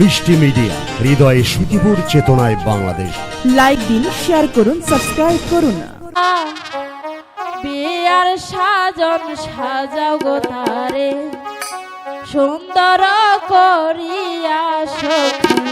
মিষ্টি মিডিয়া হৃদয়ে সুখীপুর চেতনায় বাংলাদেশ। লাইক দিন শেয়ার করুন সাবস্ক্রাইব করুন। বিয়ার সাজন সাজাও গো তারে সুন্দর করিয়া সখী।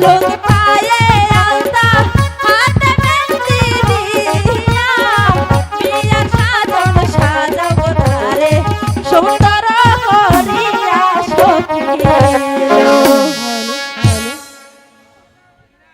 long